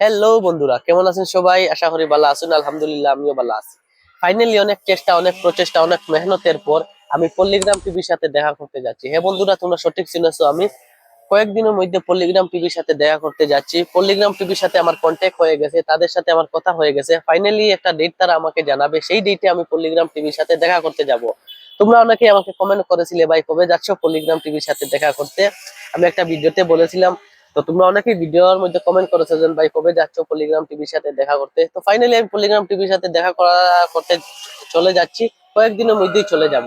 Hello বন্ধুরা, কেমন আছেন সবাই? আশা করি ভালো আছেন, আলহামদুলিল্লাহ আমিও ভালো আছি। ফাইনালি অনেক চেষ্টা, অনেক প্রচেষ্টা, অনেক মেহনতের পর আমি পল্লিগ্রাম টিভির সাথে দেখা করতে যাচ্ছি। হ্যাঁ বন্ধুরা, তোমরা সঠিক চিনেছো আমি কয়েকদিনের মধ্যে পল্লিগ্রাম টিভির সাথে দেখা করতে যাচ্ছি। পল্লিগ্রাম টিভির সাথে আমার কন্ট্যাক্ট হয়ে গেছে, তাদের সাথে আমার কথা হয়ে গেছে। ফাইনালি একটা ডেট তারা আমাকে জানাবে, সেই ডেটে আমি পল্লিগ্রাম টিভির সাথে দেখা করতে যাব। তোমরা অনেকে আমাকে কমেন্ট করেছিলে, ভাই, কবে যাচ্ছ পল্লিগ্রাম টিভির সাথে দেখা করতে? আমি একটা ভিডিওতে বলেছিলাম তো তোমরা অনেকেই ভিডিওর মধ্যে কমেন্ট করেছ যে, ভাই, কবে যাচ্ছ পলিগ্রাম টিভির সাথে দেখা করতে? তো ফাইনালি আমি পলিগ্রাম টিভির সাথে দেখা করা, করতে চলে যাচ্ছি। কয়েকদিনের মধ্যেই চলে যাব।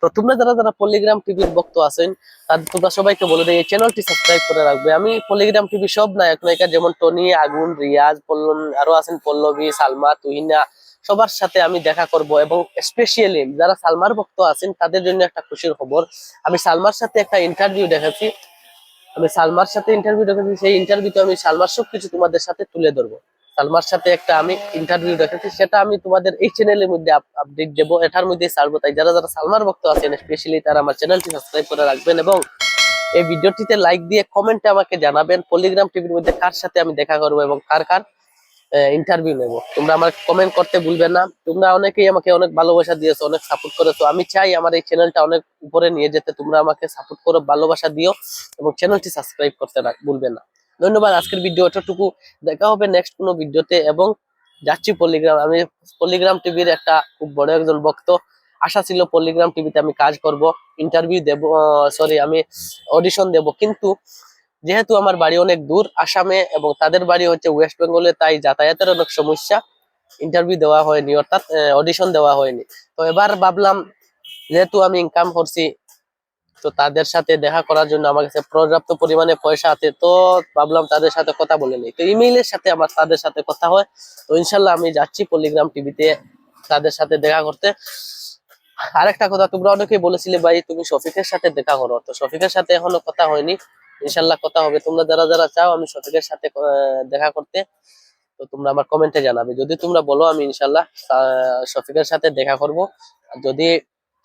তো তোমরা যারা যারা পলিগ্রাম টিভির ভক্ত আছেন তাদের তোমরা সবাইকে বলে দেয় এই চ্যানেলটি সাবস্ক্রাইব করে রাখবে। আমি পলিগ্রাম টিভি সব নায়ক, নায়িকা যেমন টনি আগুন রিয়াজ পল্লন আরও আছেন পল্লবী সালমা তুহিনা সবার সাথে আমি দেখা করব এবং স্পেশালি যারা সালমার ভক্ত আছেন, তাদের জন্য একটা খুশির খবর। আমি সালমার সাথে একটা ইন্টারভিউ দেখেছি আমি সালমার সাথে ইন্টারভিউ রেখেছি সেই ইন্টারভিউতে আমি সালমার সব কিছু তোমাদের সাথে তুলে ধরবো। সালমার সাথে একটা আমি ইন্টারভিউ রেখেছি সেটা আমি তোমাদের এই চ্যানেলের মধ্যে আপডেট দেবো, এটার মধ্যে ছাড়বো। তাই যারা যারা সালমার ভক্ত আছেন স্পেশালি তারা আমার চ্যানেলটি সাবস্ক্রাইব করে রাখবেন এবং এই ভিডিওটিতে লাইক দিয়ে কমেন্টে আমাকে জানাবেন। পলিগ্রাম টিভির মধ্যে কার সাথে আমি দেখা করব এবং কার কার ইন্টারভিউ নেব। তোমরা আমার কমেন্ট করতে ভুলবে না। তোমরা অনেকেই আমাকে অনেক ভালোবাসা দিয়েছ, অনেক সাপোর্ট করেছ। আমি চাই আমার এই চ্যানেলটা অনেক উপরে নিয়ে যেতে। তোমরা আমাকে সাপোর্ট করো, ভালোবাসা দিও এবং চ্যানেলটি সাবস্ক্রাইব করতে ভুলবে না। ধন্যবাদ। আজকের ভিডিও এতটুকু। দেখা হবে নেক্সট কোনো ভিডিওতে এবং যাচ্ছি পল্লিগ্রাম আমি পল্লিগ্রাম টিভির একটা খুব বড় একজন ভক্ত। আশা ছিল পল্লিগ্রাম টিভিতে আমি কাজ করব ইন্টারভিউ দেব সরি আমি অডিশন দেব। কিন্তু যেহেতু আমার বাড়ি অনেক দূর আসামে এবং তাদের বাড়ি হচ্ছে ওয়েস্ট বেঙ্গলে তাই যাতায়াতের অনেক সমস্যা। ইন্টারভিউ দেওয়া হয়নি, অর্থাৎ অডিশন দেওয়া হয়নি। তো এবার ভাবলাম, যেহেতু আমি ইনকাম করছি, তো তাদের সাথে দেখা করার জন্য আমার কাছে পর্যাপ্ত পরিমাণে পয়সা আছে, তো ভাবলাম তাদের সাথে কথা বলে নিই। তো ইমেইলের সাথে আমার তাদের সাথে কথা হয়। তো ইনশাল্লাহ আমি যাচ্ছি পলিগ্রাম টিভিতে তাদের সাথে দেখা করতে। আরেকটা কথা, তোমরা অনেকেই বলেছিলে ভাই, তুমি শফিকের সাথে দেখা করো। তো শফিকের সাথে এখনও কথা হয়নি। ইনশাল্লাহ কথা হবে। তোমরা যারা যারা চাও, আমি সঠিকের সাথে দেখা করতে, তো তোমরা আমার কমেন্টে জানাবে। যদি তোমরা বলো, আমি ইনশাল্লাহ শফিকের সাথে দেখা করব। যদি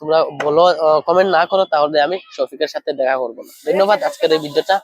তোমরা বলো কমেন্ট না করো, তাহলে আমি শফিকের সাথে দেখা করব না। ধন্যবাদ আজকের এই ভিডিওটা।